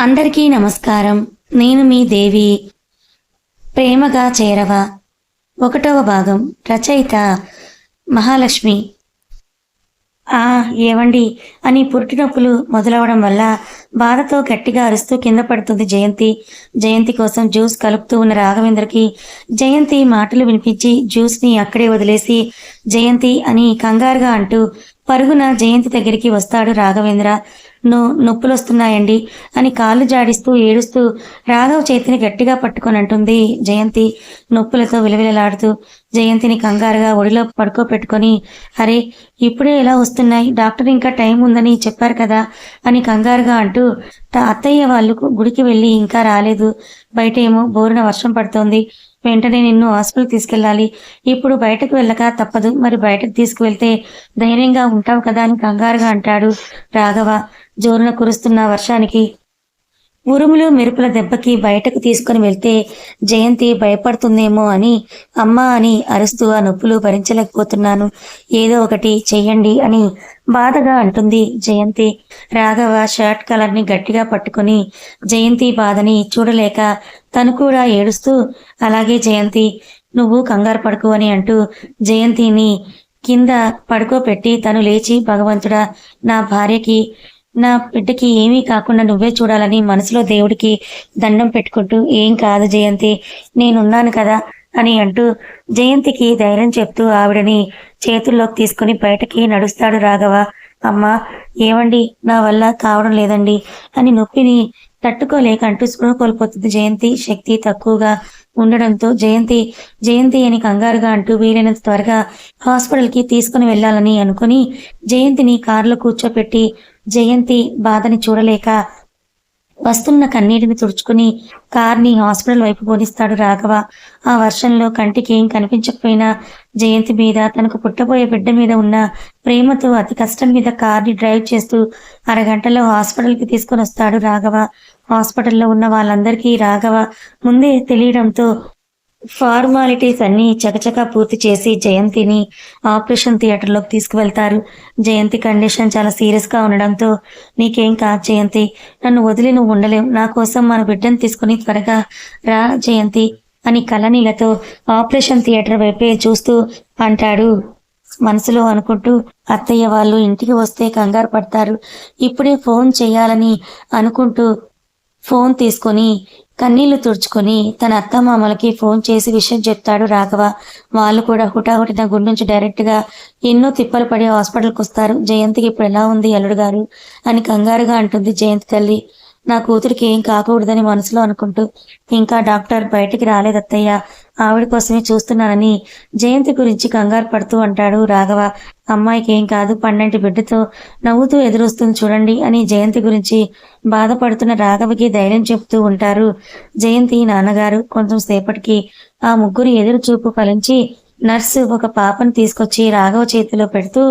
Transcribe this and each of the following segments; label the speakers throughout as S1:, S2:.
S1: అందరికీ నమస్కారం. నేను మీ దేవి. ప్రేమగా చేరవ. ఒకటవ భాగం. రచయిత మహాలక్ష్మి. ఆ ఏవండి? అని పురిటి నొప్పులు మొదలవడం వల్ల బాధతో గట్టిగా అరుస్తూ కింద పడుతుంది జయంతి. జయంతి కోసం జ్యూస్ కలుపుతూ ఉన్న రాఘవేంద్రకి జయంతి మాటలు వినిపించి జ్యూస్ని అక్కడే వదిలేసి జయంతి అని కంగారుగా అంటూ పరుగున జయంతి దగ్గరికి వస్తాడు రాఘవేంద్ర. నొప్పులు వస్తున్నాయండి అని కాళ్ళు జాడిస్తూ ఏడుస్తూ రాఘవ్ చేతిని గట్టిగా పట్టుకొని అంటుంది. జయంతి నొప్పులతో విలవిలలాడుతూ జయంతిని కంగారుగా ఒడిలో పడుకోపెట్టుకొని అరే ఇప్పుడే ఎలా వస్తున్నాయి? డాక్టర్ ఇంకా టైం ఉందని చెప్పారు కదా అని కంగారుగా అంటూ "త- అత్తయ్య వాళ్ళు గుడికి వెళ్ళి ఇంకా రాలేదు. బయట ఏమో బోరున వర్షం పడుతోంది. వెంటనే నిన్ను హాస్పిటల్ తీసుకెళ్ళాలి. ఇప్పుడు బయటకు వెళ్ళక తప్పదు. మరి బయటకు తీసుకువెళ్తే ధైర్యంగా ఉంటావు కదా అని కంగారుగా అంటాడు రాఘవ. జోరున కురుస్తున్న వర్షానికి ఉరుములు మెరుపుల దెబ్బకి బయటకు తీసుకుని వెళ్తే జయంతి భయపడుతుందేమో అని అమ్మా అని అరుస్తూ ఆ నొప్పులు భరించలేకపోతున్నాను. ఏదో ఒకటి చెయ్యండి అని బాధగా అంటుంది జయంతి. రాఘవ షర్ట్ కలర్ని గట్టిగా పట్టుకుని జయంతి బాధని చూడలేక తను కూడా ఏడుస్తూ అలాగే జయంతి నువ్వు కంగారు పడుకు అని అంటూ జయంతిని కింద పడుకోపెట్టి తను లేచి భగవంతుడా నా భార్యకి నా బిడ్డకి ఏమీ కాకుండా నువ్వే చూడాలని మనసులో దేవుడికి దండం పెట్టుకుంటూ ఏం కాదు జయంతి నేనున్నాను కదా అని అంటూ జయంతికి ధైర్యం చెప్తూ ఆవిడని చేతుల్లోకి తీసుకుని బయటకి నడుస్తాడు రాఘవ. అమ్మ ఏమండి నా వల్ల కావడం లేదండి అని నొప్పిని తట్టుకోలేక అంటూ స్పృహ కోల్పోతుంది జయంతి. శక్తి తక్కువగా ఉండడంతో జయంతి జయంతి అని కంగారుగా అంటూ వీలైనంత త్వరగా హాస్పిటల్కి తీసుకుని వెళ్ళాలని అనుకుని జయంతిని కారులో కూర్చోపెట్టి జయంతి బాధని చూడలేక వస్తున్న కన్నీటిని తుడుచుకుని కార్ని హాస్పిటల్ వైపు పోనిస్తాడు రాఘవ. ఆ వర్షంలో కంటికి ఏం కనిపించకపోయినా జయంతి మీద తనకు పుట్టబోయే బిడ్డ మీద ఉన్న ప్రేమతో అతి కష్టం మీద కార్ని డ్రైవ్ చేస్తూ అరగంటలో హాస్పిటల్కి తీసుకొని వస్తాడు రాఘవ. హాస్పిటల్లో ఉన్న వాళ్ళందరికీ రాఘవ ముందే తెలియడంతో ఫార్మాలిటీస్ అన్ని చకచకా పూర్తి చేసి జయంతిని ఆపరేషన్ థియేటర్లోకి తీసుకువెళ్తారు. జయంతి కండిషన్ చాలా సీరియస్గా ఉండడంతో నీకేం కాదు జయంతి? నన్ను వదిలి నువ్వు ఉండలేవు. నా కోసం మన బిడ్డను తీసుకుని త్వరగా రా జయంతి అని కలనీలతో ఆపరేషన్ థియేటర్ వైపే చూస్తూ అంటాడు. మనసులో అనుకుంటూ అత్తయ్య వాళ్ళు ఇంటికి వస్తే కంగారు పడతారు. ఇప్పుడే ఫోన్ చేయాలని అనుకుంటూ ఫోన్ తీసుకొని కన్నీళ్ళు తుడుచుకొని తన అత్తమామలకి ఫోన్ చేసి విషయం చెప్తాడు రాఘవ. వాళ్ళు కూడా హుటాహుటిన గుడి నుంచి డైరెక్ట్గా ఎన్నో తిప్పలు పడి హాస్పిటల్కి వస్తారు. జయంతికి ఇప్పుడు ఎలా ఉంది అల్లుడు గారు? అని కంగారుగా అంటుంది జయంతి తల్లి. నా కూతురికి ఏం కాకూడదని మనసులో అనుకుంటూ ఇంకా డాక్టర్ బయటికి రాలేదు అత్తయ్య. ఆవిడ కోసమే చూస్తున్నానని జయంతి గురించి కంగారు పడుతూ అంటాడు రాఘవ. అమ్మాయికి ఏం కాదు పన్నెండు బిడ్డతో నవ్వుతూ ఎదురొస్తుంది చూడండి అని జయంతి గురించి బాధపడుతున్న రాఘవకి ధైర్యం చెప్తూ ఉంటారు జయంతి నాన్నగారు. కొంచెం సేపటికి ఆ ముగ్గురు ఎదురు చూపు ఫలించి నర్సు ఒక పాపను తీసుకొచ్చి రాఘవ చేతిలో పెడుతూ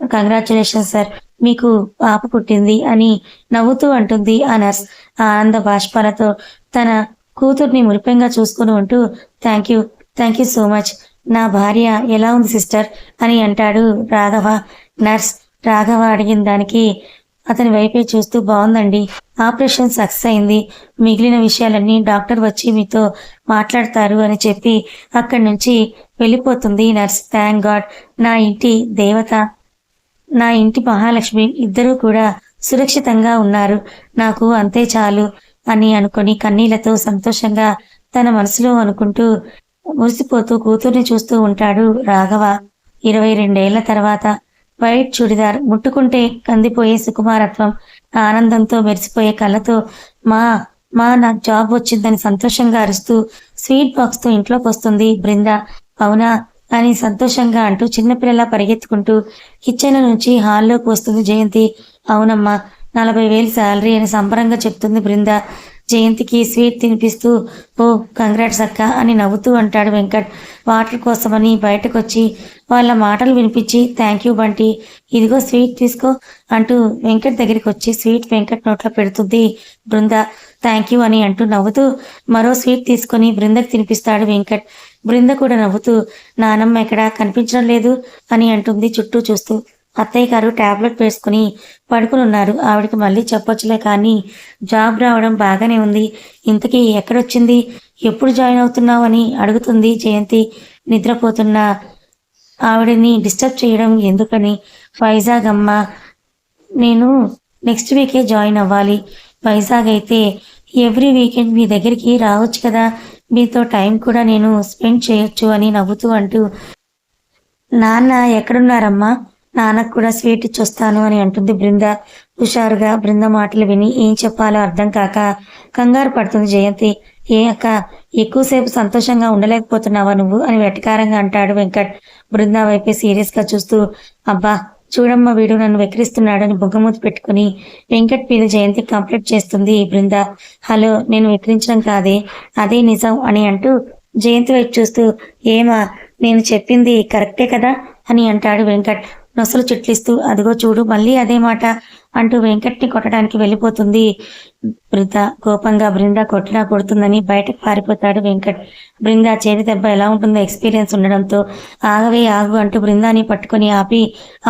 S1: కంగ్రాచులేషన్ సార్ మీకు పాప పుట్టింది అని నవ్వుతూ అంటుంది ఆ నర్స్. ఆనంద బాష్పాలతో తన కూతుర్ని మురిపెంగా చూసుకుని ఉంటూ thank you thank you so much నా భార్య ఎలా ఉంది సిస్టర్? అని అంటాడు రాఘవ. నర్స్ రాఘవ అడిగిన దానికి అతని వైపే చూస్తూ బాగుందండి. ఆపరేషన్ సక్సెస్ అయింది. మిగిలిన విషయాలన్నీ డాక్టర్ వచ్చి మీతో మాట్లాడతారు అని చెప్పి అక్కడి నుంచి వెళ్ళిపోతుంది నర్స్. థ్యాంక్ గాడ్ నా ఇంటి దేవత నా ఇంటి మహాలక్ష్మి ఇద్దరూ కూడా సురక్షితంగా ఉన్నారు. నాకు అంతే చాలు అని అనుకొని కన్నీళ్ళతో సంతోషంగా తన మనసులో అనుకుంటూ మురిసిపోతూ కూతుర్ని చూస్తూ ఉంటాడు రాఘవ. ఇరవై రెండేళ్ళ తర్వాత వైట్ చుడిదార్ ముట్టుకుంటే కందిపోయే సుకుమారత్వం ఆనందంతో మెరిసిపోయే కళ్ళతో మా మా నాకు జాబ్ వచ్చిందని సంతోషంగా అరుస్తూ స్వీట్ బాక్స్తో ఇంట్లోకి వస్తుంది బృంద. అవునా? అని సంతోషంగా అంటూ చిన్నపిల్లలా పరిగెత్తుకుంటూ కిచెన్ నుంచి హాల్లోకి వస్తుంది జయంతి. అవునమ్మా నలభై వేలు శాలరీ అని సంబరంగా చెప్తుంది బృంద. జయంతికి స్వీట్ తినిపిస్తూ ఓ కంగ్రాట్స్ అక్క అని నవ్వుతూ అంటాడు వెంకట్. వాటర్ కోసమని బయటకు వచ్చి వాళ్ళ మాటలు వినిపించి థ్యాంక్ యూ బంటి ఇదిగో స్వీట్ తీసుకో అంటూ వెంకట్ దగ్గరికి వచ్చి స్వీట్ వెంకట్ నోట్లో పెడుతుంది. బృంద థ్యాంక్ యూ అని అంటూ నవ్వుతూ మరో స్వీట్ తీసుకొని బృందకి తినిపిస్తాడు వెంకట్. బృంద కూడా నవ్వుతూ నానమ్మ ఎక్కడ? కనిపించడం లేదు అని అంటుంది చుట్టూ చూస్తూ. అత్తయ్య గారు ట్యాబ్లెట్ వేసుకుని పడుకునున్నారు. ఆవిడకి మళ్ళీ చెప్పొచ్చులే కానీ జాబ్ రావడం బాగానే ఉంది. ఇంతకీ ఎక్కడొచ్చింది? ఎప్పుడు జాయిన్ అవుతున్నావు అని అడుగుతుంది జయంతి. నిద్రపోతున్న. ఆవిడని డిస్టర్బ్ చేయడం ఎందుకని? వైజాగ్ అమ్మ నేను నెక్స్ట్ వీకే జాయిన్ అవ్వాలి. వైజాగ్ అయితే ఎవ్రీ వీకెండ్ మీ దగ్గరికి రావచ్చు కదా. మీతో టైం కూడా నేను స్పెండ్ చేయొచ్చు అని నవ్వుతూ అంటూ నాన్న ఎక్కడున్నారమ్మా? నాన్నకు కూడా స్వీట్ ఇచ్చొస్తాను అని అంటుంది బృంద. హుషారుగా బృంద మాటలు విని ఏం చెప్పాలో అర్థం కాక కంగారు పడుతుంది జయంతి. ఏ అక్క ఎక్కువసేపు సంతోషంగా ఉండలేకపోతున్నావా నువ్వు? అని వెటకారంగా అంటాడు వెంకట్. బృంద వైపే సీరియస్గా చూస్తూ అబ్బా చూడమ్మ వీడు నన్ను వెక్కిరిస్తున్నాడని బుగ్గమూతి పెట్టుకుని వెంకట్ మీద జయంతి కంప్లీట్ చేస్తుంది. ఈ బృంద హలో నేను వెక్కిరించడం కాదే. అదే నిజం అని అంటూ జయంతి వైపు చూస్తూ ఏమా నేను చెప్పింది కరెక్టే కదా అని అంటాడు వెంకట్. నొసలు చుట్లిస్తూ అదిగో చూడు మళ్ళీ అదే మాట. అంటూ వెంకట్ని కొట్టడానికి వెళ్ళిపోతుంది. బృంద కోపంగా బృంద కొట్టినా కొడుతుందని బయటకు పారిపోతాడు వెంకట్. బృంద చేతి దెబ్బ ఎలా ఉంటుందో ఎక్స్పీరియన్స్ ఉండడంతో ఆగవే ఆగు అంటూ బృందాని పట్టుకొని ఆపి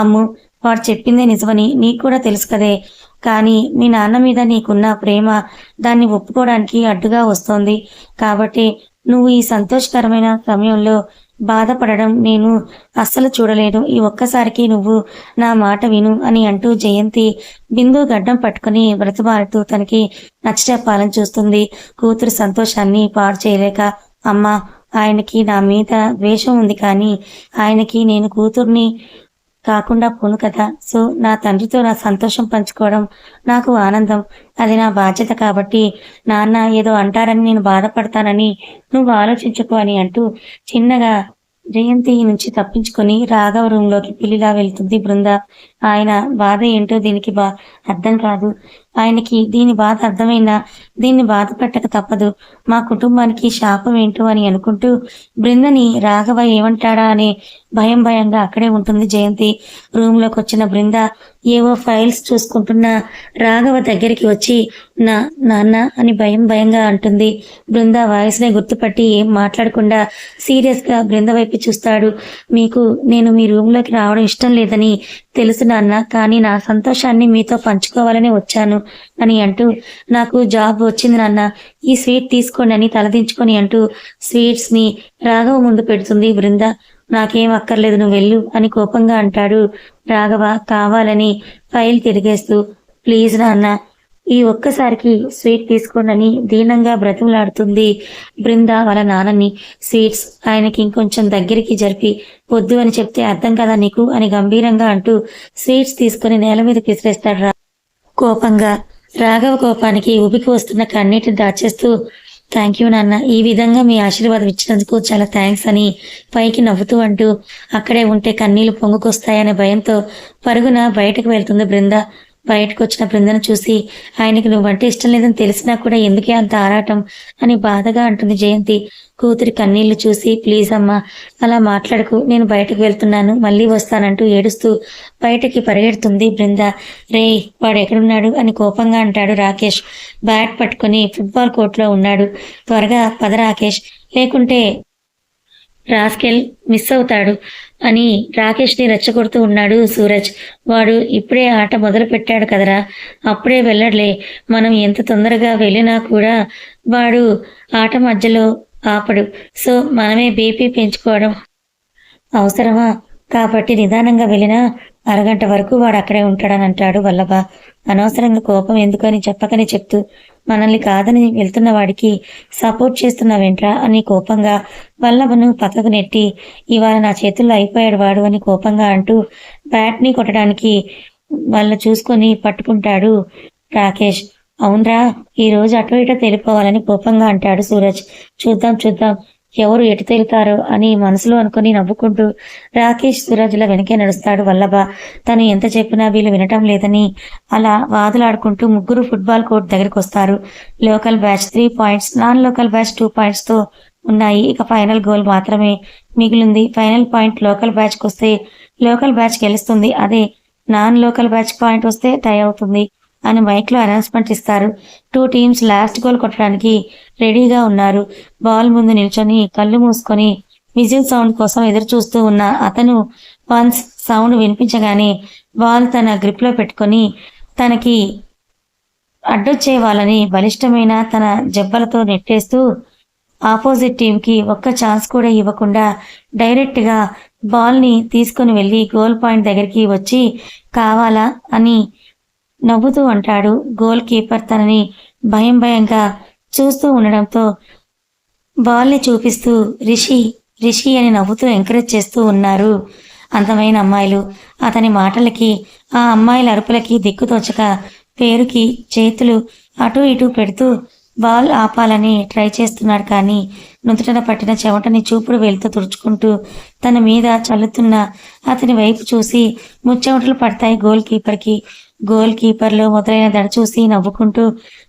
S1: అమ్ము వాడు చెప్పిందే నిజమని నీకు కూడా తెలుసు కదే. కానీ మీ నాన్న మీద నీకున్న ప్రేమ దాన్ని ఒప్పుకోవడానికి అడ్డుగా వస్తోంది. కాబట్టి నువ్వు ఈ సంతోషకరమైన సమయంలో బాధపడడం నేను అస్సలు చూడలేను ఈ ఒక్కసారికి నువ్వు నా మాట విను అని అంటూ జయంతి బిందు గడ్డం పట్టుకుని బ్రతమారుతూ తనకి నచ్చ చెప్పాలని చూస్తుంది. కూతురు సంతోషాన్ని పాడు చేయలేక అమ్మ ఆయనకి నా మీద ద్వేషం ఉంది కానీ ఆయనకి నేను కూతుర్ని కాకుండా పోను కదా. సో నా తండ్రితో నా సంతోషం పంచుకోవడం నాకు ఆనందం. అది నా బాధ్యత కాబట్టి నాన్న ఏదో అంటారని నేను బాధపడతానని నువ్వు ఆలోచించుకో అని అంటూ చిన్నగా జయంతి నుంచి తప్పించుకొని రాఘవ రూంలోకి పిల్లిలా వెళ్తుంది బృంద. ఆయన బాధ ఏంటో దీనికి బా అర్థం కాదు. ఆయనకి దీని బాధ అర్థమైనా దీన్ని బాధ పెట్టక తప్పదు. మా కుటుంబానికి శాపం ఏంటో అని అనుకుంటూ బృందని రాఘవ ఏమంటాడా అనే భయం భయంగా అక్కడే ఉంటుంది జయంతి. రూమ్లోకి వచ్చిన బృంద ఏవో ఫైల్స్ చూసుకుంటున్న రాఘవ దగ్గరికి వచ్చి నా నాన్న అని భయం భయంగా అంటుంది. బృంద వాయిస్నే గుర్తుపట్టి ఏం మాట్లాడకుండా సీరియస్గా బృంద వైపు చూస్తాడు. మీకు నేను మీ రూమ్లోకి రావడం ఇష్టం లేదని తెలుసు నాన్న కానీ నా సంతోషాన్ని మీతో పంచుకోవాలని వచ్చాను అని అంటూ నాకు జాబ్ వచ్చింది నాన్న ఈ స్వీట్ తీసుకోండి అని తలదించుకొని అంటూ స్వీట్స్ని రాఘవ ముందు పెడుతుంది బృంద. నాకేం అక్కర్లేదు నువ్వు వెళ్ళు అని కోపంగా అంటాడు రాఘవ కావాలని ఫైల్ తిరిగేస్తూ. ప్లీజ్ నాన్న ఈ ఒక్కసారికి స్వీట్ తీసుకోనని దీనంగా బ్రతిమలాడుతుంది బృంద వాళ్ళ నాన్నని. స్వీట్స్ ఆయనకి ఇంకొంచెం దగ్గరికి జరిపి వద్దు అని చెప్తే అర్థం కదా నీకు అని గంభీరంగా అంటూ స్వీట్స్ తీసుకుని నేల మీద పిసిరేస్తాడు రా. కోపంగా రాఘవ కోపానికి ఉబికి వస్తున్న కన్నీటిని దాచేస్తూ థ్యాంక్ యూ నాన్న. ఈ విధంగా మీ ఆశీర్వాదం ఇచ్చినందుకు చాలా థ్యాంక్స్ అని పైకి నవ్వుతూ అంటూ అక్కడే ఉంటే కన్నీళ్ళు పొంగుకొస్తాయనే భయంతో పరుగున బయటకు వెళ్తుంది బృంద. బయటకు వచ్చిన బృందను చూసి ఆయనకి నువ్వంటే ఇష్టం లేదని తెలిసినా కూడా ఎందుకే అంత ఆరాటం? అని బాధగా అంటుంది జయంతి. కూతురి కన్నీళ్ళు చూసి ప్లీజ్ అమ్మా అలా మాట్లాడకు నేను బయటకు వెళ్తున్నాను మళ్ళీ వస్తానంటూ ఏడుస్తూ బయటకి పరిగెడుతుంది బృంద. రే వాడు ఎక్కడున్నాడు? అని కోపంగా అంటాడు రాకేష్. బ్యాట్ పట్టుకుని ఫుట్బాల్ కోర్టులో ఉన్నాడు. త్వరగా పద రాకేష్. లేకుంటే రాస్కెల్ మిస్ అవుతాడు. అని రాకేష్ని రెచ్చగొడుతూ ఉన్నాడు సూరజ్. వాడు ఇప్పుడే ఆట మొదలు పెట్టాడు కదరా. అప్పుడే వెళ్ళడలే మనం ఎంత తొందరగా వెళ్ళినా కూడా వాడు ఆట మధ్యలో ఆపడు. సో మనమే బీపీ పెంచుకోవడం అవసరమా? కాబట్టి నిదానంగా వెళ్ళినా అరగంట వరకు వాడు అక్కడే ఉంటాడని అంటాడు వల్లభ. అనవసరంగా కోపం ఎందుకని చెప్పకని చెప్తూ మనల్ని కాదని వెళ్తున్న వాడికి సపోర్ట్ చేస్తున్నావేంట్రా? అని కోపంగా వల్లభను పక్కకు నెట్టి ఇవాళ నా చేతుల్లో అయిపోయాడు వాడు అని కోపంగా అంటూ బ్యాట్ని కొట్టడానికి వాళ్ళు చూసుకొని పట్టుకుంటాడు రాకేష్. అవునరా ఈ రోజు అటు ఇటు తెలిపోవాలని కోపంగా అంటాడు సూరజ్. చూద్దాం చూద్దాం. ఎవరు ఎటు తేలుతారో అని మనసులో అనుకుని నవ్వుకుంటూ రాకేష్ సూరజ్ల వెనకే నడుస్తాడు వల్లభ. తను ఎంత చెప్పినా వీళ్ళు వినటం లేదని అలా వాదులాడుకుంటూ ముగ్గురు ఫుట్బాల్ కోర్ట్ దగ్గరికి వస్తారు. Local batch three points non local batch two పాయింట్స్తో ఉన్నాయి. ఇక ఫైనల్ గోల్ మాత్రమే మిగిలింది. ఫైనల్ పాయింట్ లోకల్ బ్యాచ్కి వస్తే లోకల్ బ్యాచ్ గెలుస్తుంది. అదే నాన్ లోకల్ బ్యాచ్ పాయింట్ వస్తే టై అవుతుంది. అని మైక్లో అనౌన్స్మెంట్ ఇస్తారు. టూ టీమ్స్ లాస్ట్ గోల్ కొట్టడానికి రెడీగా ఉన్నారు. బాల్ ముందు నిల్చొని కళ్ళు మూసుకొని విజిల్ సౌండ్ కోసం ఎదురు చూస్తూ ఉన్న అతను వన్స్ సౌండ్ వినిపించగానే బాల్ తన గ్రిప్లో పెట్టుకొని తనకి అడ్డొచ్చే వాళ్ళని బలిష్టమైన తన జబ్బలతో నెట్టేస్తూ ఆపోజిట్ టీంకి ఒక్క ఛాన్స్ కూడా ఇవ్వకుండా డైరెక్ట్గా బాల్ని తీసుకుని వెళ్ళి గోల్ పాయింట్ దగ్గరికి వచ్చి కావాలా అని నవ్వుతూ అంటాడు గోల్ కీపర్ తనని భయం భయంగా చూస్తూ ఉండడంతో బాల్ని చూపిస్తూ రిషి రిషి అని నవ్వుతూ ఎంకరేజ్ చేస్తూ ఉన్నారు అందమైన అమ్మాయిలు. అతని మాటలకి ఆ అమ్మాయిల అరుపులకి దిక్కుతోచక పేరుకి చేతులు అటు ఇటు పెడుతూ బాల్ ఆపాలని ట్రై చేస్తున్నాడు కానీ నుదుటన పట్టిన చెమటని చూపుడు వేలుతో తుడుచుకుంటూ తన మీద చల్లుతున్న అతని వైపు చూసి ముచ్చెమటలు పడతాయి గోల్ కీపర్కి. గోల్ కీపర్లు మొదలైన దడ చూసి నవ్వుకుంటూ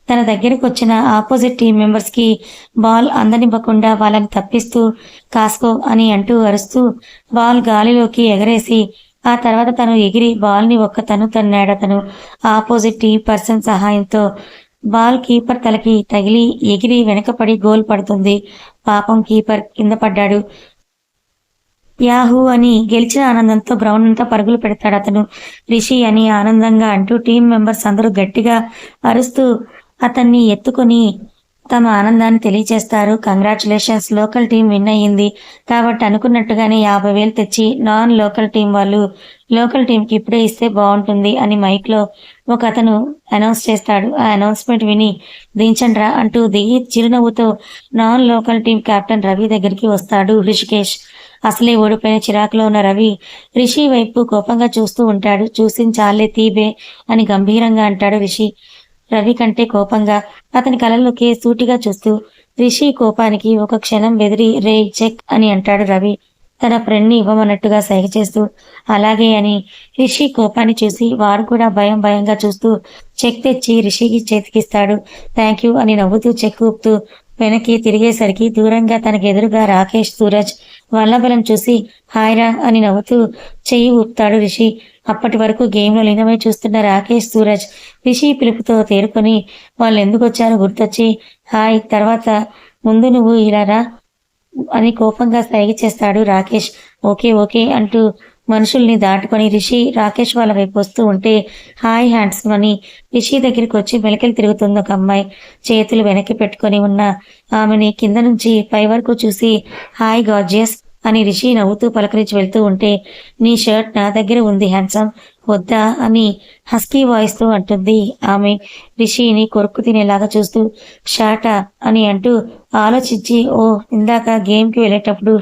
S1: తన దగ్గరకు వచ్చిన ఆపోజిట్ టీం మెంబర్స్కి బాల్ అందనివ్వకుండా వాళ్ళని తప్పిస్తూ కాస్కో అని అంటూ అరుస్తూ బాల్ గాలిలోకి ఎగరేసి ఆ తర్వాత తను ఎగిరి బాల్ని ఒక్క తను తన్నాడు. అతను ఆపోజిట్ టీం పర్సన్ సహాయంతో బాల్ కీపర్ తలకి తగిలి ఎగిరి వెనకపడి గోల్ పడుతుంది. పాపం కీపర్ కింద పడ్డాడు. యాహూ అని గెలిచిన ఆనందంతో గ్రౌండ్ అంతా పరుగులు పెడతాడు అతను. రిషి అని ఆనందంగా అంటూ టీం మెంబర్స్ అందరూ గట్టిగా అరుస్తూ అతన్ని ఎత్తుకొని తమ ఆనందాన్ని తెలియజేస్తారు కంగ్రాచులేషన్స్ లోకల్ టీం విన్ అయ్యింది. కాబట్టి అనుకున్నట్టుగానే యాభై వేలు తెచ్చి నాన్ లోకల్ టీం వాళ్ళు లోకల్ టీంకి ఇప్పుడే ఇస్తే బాగుంటుంది అని మైక్లో ఒక అతను అనౌన్స్ చేస్తాడు. ఆ అనౌన్స్మెంట్ విని దించండ్రా అంటూ దిగి చిరునవ్వుతో non local team captain Ravi దగ్గరికి వస్తాడు రిషికేష్. అసలే ఓడిపోయిన చిరాకులో ఉన్న రవి రిషి వైపు కోపంగా చూస్తూ ఉంటాడు. చూసి చాలే తీబే అని గంభీరంగా అంటాడు రిషి. రవి కంటే కోపంగా అతని కళ్ళలోకి సూటిగా చూస్తూ రిషి కోపానికి ఒక క్షణం బెదిరి రే చెక్ అని అంటాడు రవి. తన ఫ్రెండ్ని ఇవ్వమన్నట్టుగా సైగ చేస్తూ అలాగే అని రిషి కోపాన్ని చూసి వారు కూడా భయం భయంగా చూస్తూ చెక్ తెచ్చి రిషికి చేతికిస్తాడు. థ్యాంక్ యూ అని నవ్వుతూ చెక్ ఊపుతూ వెనక్కి తిరిగేసరికి దూరంగా తనకు ఎదురుగా రాకేష్ సూరజ్ వల్లబలం చూసి హాయ్రా అని నవ్వుతూ చెయ్యి ఊపుతాడు రిషి. అప్పటి వరకు గేమ్లో లీనమై చూస్తున్న రాకేష్ సూరజ్ రిషి పిలుపుతో తేరుకొని వాళ్ళు ఎందుకు వచ్చారో గుర్తొచ్చి హాయ్ తర్వాత ముందు నువ్వు ఇలా రా అని కోపంగా సైగ చేస్తాడు రాకేష్. ఓకే ఓకే అంటూ మనుషుల్ని దాటుకొని రిషి రాకేష్ వాళ్ళ వైపు వస్తూ ఉంటే హాయ్ హ్యాండ్స్ అని రిషి దగ్గరికి వచ్చి మెలకలు తిరుగుతుంది ఒక అమ్మాయి. చేతులు వెనక్కి పెట్టుకొని ఉన్న ఆమెని కింద నుంచి పై వరకు చూసి హాయ్ గార్జియస్ అని రిషి నవ్వుతూ పలకరించి వెళ్తూ ఉంటే నీ షర్ట్ నా దగ్గర ఉంది హ్యాండ్సమ్ వద్దా అని హస్కీ వాయిస్తో అంటుంది ఆమె. రిషిని కొరుక్కు తినేలాగా చూస్తూ షాటా అని అంటూ ఆలోచించి ఓ ఇందాక గేమ్కి వెళ్ళేటప్పుడు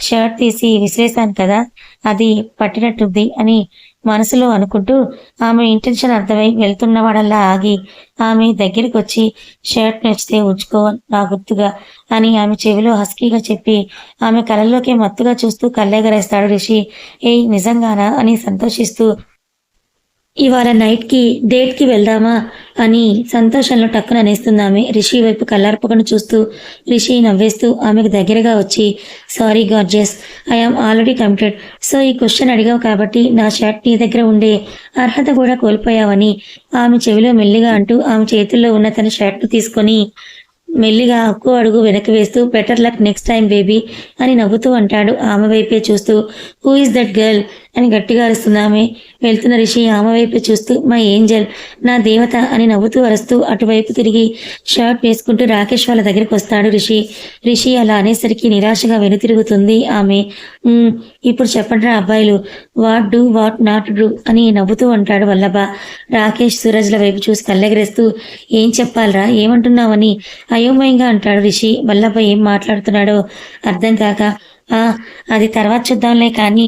S1: షర్ట్ తీసి విసిరేశాను కదా అది పట్టినట్టుంది అని మనసులో అనుకుంటూ ఆమె ఇంటెన్షన్ అర్థమై వెళ్తున్నవాడల్లా ఆగి ఆమె దగ్గరికి వచ్చి షర్ట్ నచ్చితే ఉంచుకో నా గుర్తుగా అని ఆమె చెవిలో హస్కీగా చెప్పి ఆమె కళ్ళలోకి మత్తుగా చూస్తూ కళ్ళెగరేస్తాడు రిషి. ఏయ్ నిజంగానా అని సంతోషిస్తూ ఇవాళ నైట్కి డేట్కి వెళ్దామా అని సంతోషంలో టక్కున అనేస్తుంది ఆమె. రిషి వైపు కళ్ళార్పకుండా చూస్తూ రిషి నవ్వేస్తూ ఆమెకు దగ్గరగా వచ్చి sorry gorgeous I am already committed so ఈ క్వశ్చన్ అడిగావు కాబట్టి నా షర్ట్ నీ దగ్గర ఉండే అర్హత కూడా కోల్పోయావని ఆమె చెవిలో మెల్లిగా అంటూ ఆమె చేతుల్లో ఉన్న తన షర్ట్ తీసుకొని మెల్లిగా అక్కు అడుగు వెనక్కి వేస్తూ better luck next time baby అని నవ్వుతూ అంటాడు. ఆమె వైపే చూస్తూ హూ ఇస్ దట్ గర్ల్ అని గట్టిగా అరుస్తుంది ఆమె. వెళ్తున్న రిషి ఆమె వైపు చూస్తూ మై ఏంజల్ నా దేవత అని నవ్వుతూ అరుస్తూ అటువైపు తిరిగి షర్ట్ వేసుకుంటూ రాకేష్ వాళ్ళ దగ్గరికి వస్తాడు రిషి. రిషి అలా అనేసరికి నిరాశగా వెనుతిరుగుతుంది ఆమె. ఇప్పుడు చెప్పండి అబ్బాయిలు what do what not do అని నవ్వుతూ అంటాడు వల్లభ. రాకేష్ సూరజ్ల వైపు చూసి కళ్ళెగరేస్తూ ఏం చెప్పాలరా ఏమంటున్నావని? అయోమయంగా అంటాడు రిషి. వల్లభ ఏం మాట్లాడుతున్నాడో అర్థం కాక ఆ అది తర్వాత చూద్దాంలే కానీ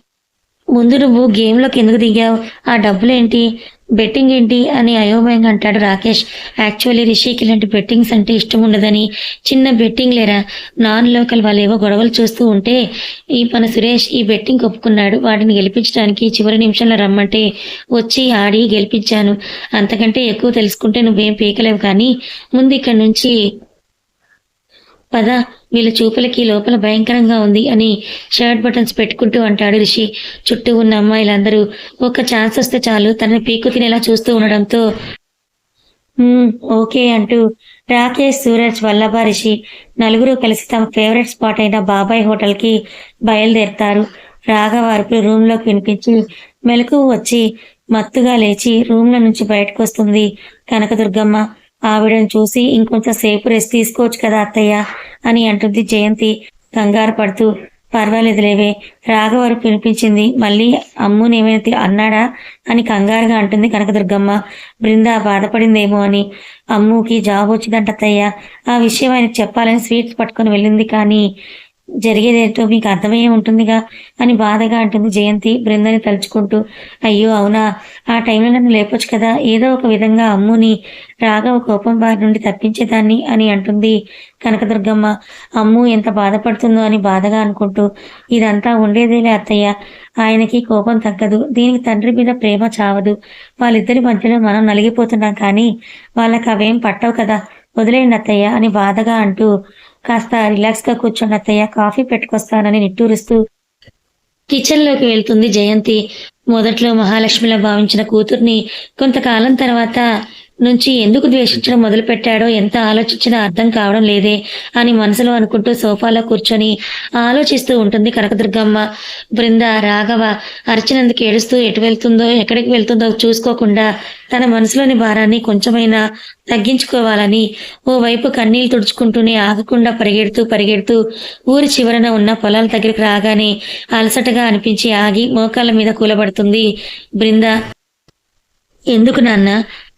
S1: ముందు నువ్వు గేమ్లోకి ఎందుకు దిగావు? ఆ డబ్బులేంటి? బెట్టింగ్ ఏంటి? అని అయోమయంగా అంటాడు రాకేష్. యాక్చువల్లీ రిషికి ఇలాంటి బెట్టింగ్స్ అంటే ఇష్టం ఉండదని. చిన్న బెట్టింగ్ లేరా? నాన్ లోకల్ వాళ్ళు ఏవో గొడవలు చూస్తూ ఉంటే ఈ మన సురేష్ ఈ బెట్టింగ్ ఒప్పుకున్నాడు. వాటిని గెలిపించడానికి చివరి నిమిషంలో రమ్మంటే వచ్చి ఆడి గెలిపించాను. అంతకంటే ఎక్కువ తెలుసుకుంటే నువ్వేం పీకలేవు కానీ ముందు ఇక్కడ నుంచి పద వీళ్ళ చూపులకి లోపల భయంకరంగా ఉంది అని షర్ట్ బటన్స్ పెట్టుకుంటూ అంటాడు రిషి. చుట్టూ ఉన్న అమ్మాయిలందరూ ఒక ఛాన్స్ వస్తే చాలు తనని పీకు తినేలా చూస్తూ ఉండడంతో. ఓకే అంటూ రాకేష్ సూరజ్ వల్లభ రిషి నలుగురు కలిసి తమ ఫేవరెట్ స్పాట్ అయిన బాబాయ్ హోటల్కి బయలుదేరుతారు. రాఘవ అరుపులు రూమ్లోకి వినిపించి మెలకు వచ్చి మత్తుగా లేచి రూమ్ల నుంచి బయటకు వస్తుంది కనకదుర్గమ్మ. ఆవిడని చూసి ఇంకొంచెం సేపు రెస్ట్ తీసుకోవచ్చు కదా అత్తయ్య అని అంటుంది జయంతి. కంగారు పడుతూ పర్వాలేదులేవే రాఘవారు పిలిపించింది. మళ్ళీ అమ్మునేమైనా అన్నాడా అని కంగారుగా అంటుంది కనకదుర్గమ్మ. బృంద బాధపడిందేమో అని. అమ్ముకి జాబ్ వచ్చిందంట అత్తయ్య. ఆ విషయం ఆయనకు చెప్పాలని స్వీట్స్ పట్టుకొని వెళ్ళింది కానీ జరిగేదేటో మీకు అర్థమయ్యే ఉంటుందిగా అని బాధగా అంటుంది జయంతి బృందని తలుచుకుంటూ. అయ్యో అవునా? ఆ టైంలో నన్ను లేపొచ్చు కదా? ఏదో ఒక విధంగా అమ్ముని రాఘవ కోపం బారి నుండి తప్పించేదాన్ని అని అంటుంది కనకదుర్గమ్మ. అమ్ము ఎంత బాధపడుతుందో అని బాధగా అనుకుంటూ. ఇదంతా ఉండేదేలే అత్తయ్య. ఆయనకి కోపం తగ్గదు. దీనికి తండ్రి మీద ప్రేమ చావదు. వాళ్ళిద్దరి మధ్యలో మనం నలిగిపోతున్నాం కానీ వాళ్ళకి అవేం పట్టవు కదా? వదిలేయండి అత్తయ్య అని బాధగా అంటూ కాస్త రిలాక్స్గా కూర్చోండి అత్తయ్య కాఫీ పెట్టుకొస్తానని నిట్టూరుస్తూ కిచెన్లోకి వెళ్తుంది జయంతి. మొదట్లో మహాలక్ష్మిలా భావించిన కూతుర్ని కొంతకాలం తర్వాత నుంచి ఎందుకు ద్వేషించడం మొదలు పెట్టాడో ఎంత ఆలోచించినా అర్థం కావడం లేదే అని మనసులో అనుకుంటూ సోఫాలో కూర్చొని ఆలోచిస్తూ ఉంటుంది కనకదుర్గమ్మ. బృంద రాఘవ అర్చనందుకు ఏడుస్తూ ఎటు వెళ్తుందో ఎక్కడికి వెళ్తుందో చూసుకోకుండా తన మనసులోని భారాన్ని కొంచెమైనా తగ్గించుకోవాలని ఓవైపు కన్నీళ్ళు తుడుచుకుంటూనే ఆగకుండా పరిగెడుతూ పరిగెడుతూ ఊరి చివరన ఉన్న పొలాల దగ్గరికి రాగానే అలసటగా అనిపించి ఆగి మోకాళ్ళ మీద కూలబడుతుంది బృంద. ఎందుకు నాన్న?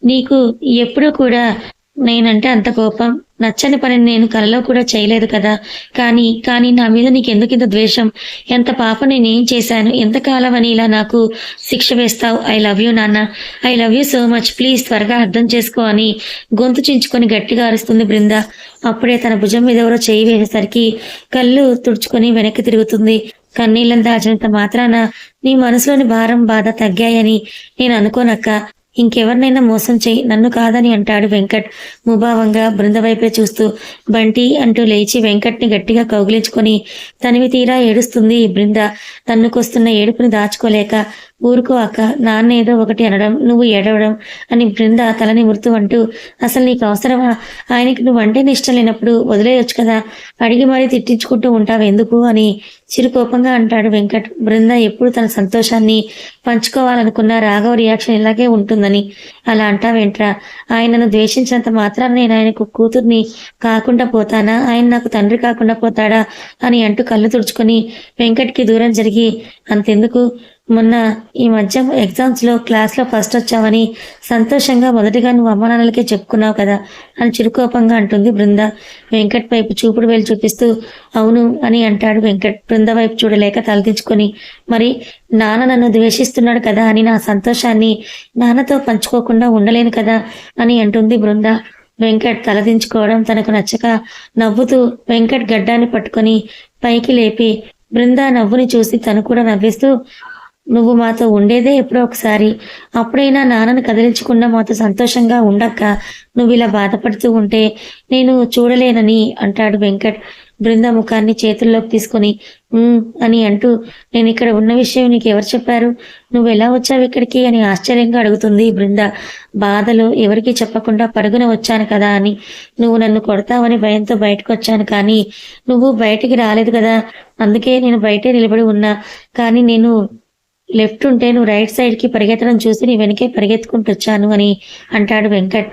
S1: నీకు ఎప్పుడూ కూడా నేనంటే అంత కోపం. నచ్చని పనిని నేను కలలో కూడా చేయలేదు కదా. కానీ కానీ నా మీద నీకు ఎందుకు ఇంత ద్వేషం? ఎంత పాప నేనేం చేశాను? ఎంతకాలం అని ఇలా నాకు శిక్ష వేస్తావు? ఐ లవ్ యూ నాన్న. I love you so much please త్వరగా అర్థం చేసుకో అని గొంతు చించుకొని గట్టిగా అరుస్తుంది బృంద. అప్పుడే తన భుజం మీద ఎవరో చేయి వేసేసరికి కళ్ళు తుడుచుకొని వెనక్కి తిరుగుతుంది. కన్నీళ్ళని దాచినంత మాత్రాన నీ మనసులోని భారం బాధ తగ్గాయని నేను అనుకోనక్క. ఇంకెవరినైనా మోసం చేయి నన్ను కాదని అంటాడు వెంకట్. ముభావంగా బృంద వైపే చూస్తూ బంటి అంటూ లేచి వెంకట్ని గట్టిగా కౌగిలించుకొని తనివి తీరా ఏడుస్తుంది బృంద. తన్నుకొస్తున్న ఏడుపుని దాచుకోలేక ఊరుకో అక్క నాన్న ఏదో ఒకటి అనడం నువ్వు ఏడవడం అని బృంద తలని మురుతూ అంటూ అసలు నీకు అవసరమా? ఆయనకి నువ్వు అంటే ఇష్టం లేనప్పుడు వదిలేయొచ్చు కదా? అడిగి మరీ తిట్టించుకుంటూ ఉంటావు ఎందుకు? అని చిరుకోపంగా అంటాడు వెంకట్. బృంద ఎప్పుడు తన సంతోషాన్ని పంచుకోవాలనుకున్న రాఘవ రియాక్షన్ ఇలాగే ఉంటుందని అలా అంటావేంట్రా ఆయనను ద్వేషించినంత మాత్రాన నేను ఆయనకు కూతుర్ని కాకుండా పోతానా? ఆయన నాకు తండ్రి కాకుండా పోతాడా? అని అంటూ కళ్ళు తుడుచుకొని వెంకట్కి దూరం జరిగి అంతెందుకు? మొన్న ఈ మధ్య ఎగ్జామ్స్లో క్లాస్లో ఫస్ట్ వచ్చావని సంతోషంగా మొదటిగా నువ్వు అమ్మ నాన్నలకే చెప్పుకున్నావు కదా అని చిరుకోపంగా అంటుంది బృంద. వెంకట్ వైపు చూపుడు వేలు చూపిస్తూ అవును అని అంటాడు వెంకట్. బృంద వైపు చూడలేక తలదించుకొని మరి నాన్న నన్ను ద్వేషిస్తున్నాడు కదా అని నా సంతోషాన్ని నాన్నతో పంచుకోకుండా ఉండలేను కదా అని అంటుంది బృంద. వెంకట్ తలదించుకోవడం తనకు నచ్చక నవ్వుతూ వెంకట్ గడ్డాన్ని పట్టుకొని పైకి లేపి బృందా నవ్వుని చూసి తను కూడా నవ్విస్తూ నువ్వు మాతో ఉండేదే ఎప్పుడో ఒకసారి. అప్పుడైనా నాన్నను కదిలించకుండా మాతో సంతోషంగా ఉండక్క. నువ్వు ఇలా బాధపడుతూ ఉంటే నేను చూడలేనని అంటాడు వెంకట్. బృంద ముఖాన్ని చేతుల్లోకి తీసుకొని అని అంటూ నేను ఇక్కడ ఉన్న విషయం నీకు ఎవరు చెప్పారు? నువ్వు ఎలా వచ్చావు ఇక్కడికి? అని ఆశ్చర్యంగా అడుగుతుంది బృంద. బాధలు ఎవరికి చెప్పకుండా పరుగున వచ్చాను కదా అని. నువ్వు నన్ను కొడతావని భయంతో బయటకు వచ్చాను కానీ నువ్వు బయటికి రాలేదు కదా. అందుకే నేను బయటే నిలబడి ఉన్నా. కానీ నేను లెఫ్ట్ ఉంటే నువ్వు రైట్ సైడ్కి పరిగెత్తడం చూసి నీ వెనకే పరిగెత్తుకుంటూ వచ్చాను అని అంటాడు వెంకట్.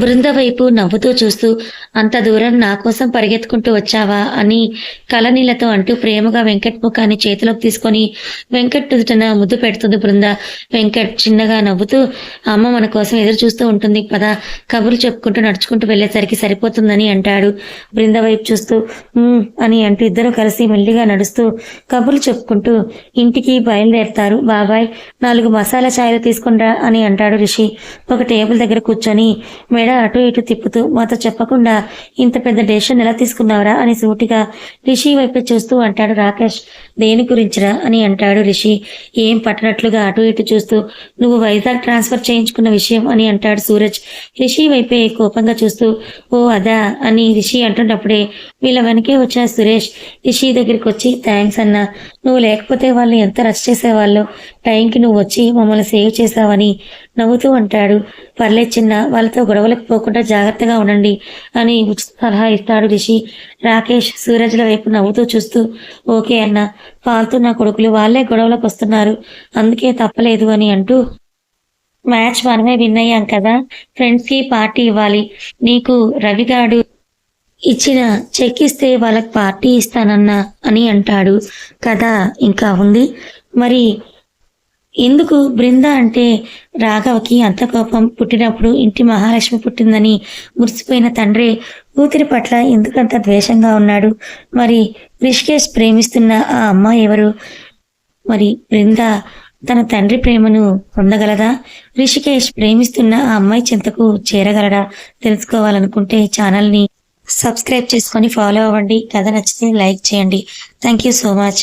S1: బృంద వైపు నవ్వుతూ చూస్తూ అంత దూరం నా కోసం పరిగెత్తుకుంటూ వచ్చావా? అని కలనీళ్ళతో అంటూ ప్రేమగా వెంకట్ ముఖాన్ని చేతిలోకి తీసుకొని వెంకట్ తుదుటన ముద్దు పెడుతుంది బృంద. వెంకట్ చిన్నగా నవ్వుతూ అమ్మ మన కోసం ఎదురు చూస్తూ ఉంటుంది. పద కబుర్లు చెప్పుకుంటూ నడుచుకుంటూ వెళ్ళేసరికి సరిపోతుందని అంటాడు బృంద వైపు చూస్తూ అని అంటూ ఇద్దరు కలిసి మెల్లిగా నడుస్తూ కబుర్లు చెప్పుకుంటూ ఇంటికి బయలుదేరతారు. బాబాయ్ నాలుగు మసాలా ఛాయలు తీసుకుంటా అని అంటాడు రిషి. ఒక టేబుల్ దగ్గర కూర్చొని మెడ అటు ఇటు తిప్పుతూ మాతో చెప్పకుండా ఇంత పెద్ద డెసిషన్ ఎలా తీసుకున్నావురా? అని సూటిగా రిషి వైపు చూస్తూ అంటాడు రాకేష్. దేని గురించిరా? అని అంటాడు రిషి. ఏం పట్టనట్లుగా అటు ఇటు చూస్తూ నువ్వు వైజాగ్ ట్రాన్స్ఫర్ చేయించుకున్న విషయం అని అంటాడు సూరజ్. రిషి వైపే కోపంగా చూస్తూ ఓ అదా అని రిషి అంటున్నప్పుడే వీళ్ళ వెనకే వచ్చిన సురేష్ రిషి దగ్గరికి వచ్చి థ్యాంక్స్ అన్న. నువ్వు లేకపోతే వాళ్ళు ఎంత రష్ చేసేవాళ్ళు? టైంకి నువ్వు వచ్చి మమ్మల్ని సేవ్ చేసావని నవ్వుతూ అంటాడు. పర్లేదు చిన్న వాళ్ళతో గొడవలకు పోకుండా జాగ్రత్తగా ఉండండి అని ఉచిత సలహా ఇస్తాడు రిషి. రాకేష్ సూరజ్ల వైపు నవ్వుతూ చూస్తూ ఓకే అన్న. పాల్తున్న నా కొడుకులు వాళ్ళే గొడవలకు వస్తున్నారు. అందుకే తప్పలేదు అని అంటూ మ్యాచ్ మనమే విన్ అయ్యాం కదా. ఫ్రెండ్స్కి పార్టీ ఇవ్వాలి. నీకు రవిగాడు ఇచ్చిన చెక్ ఇస్తే వాళ్ళకి పార్టీ ఇస్తానన్నా అని అంటాడు. కథ ఇంకా ఉంది. మరి ఎందుకు బృంద అంటే రాఘవకి అంత కోపం పుట్టినప్పుడు ఇంటి మహాలక్ష్మి పుట్టిందని మురిసిపోయిన తండ్రి కూతురి పట్ల ఎందుకంత ద్వేషంగా ఉన్నాడు? మరి రిషికేష్ ప్రేమిస్తున్న ఆ అమ్మాయి ఎవరు? మరి బృంద తన తండ్రి ప్రేమను పొందగలదా? రిషికేష్ ప్రేమిస్తున్న ఆ అమ్మాయి చింతకు చేరగలడా? తెలుసుకోవాలనుకుంటే ఛానల్ని సబ్స్క్రైబ్ చేసుకొని ఫాలో అవ్వండి. కథ నచ్చితే లైక్ చేయండి. Thank you so much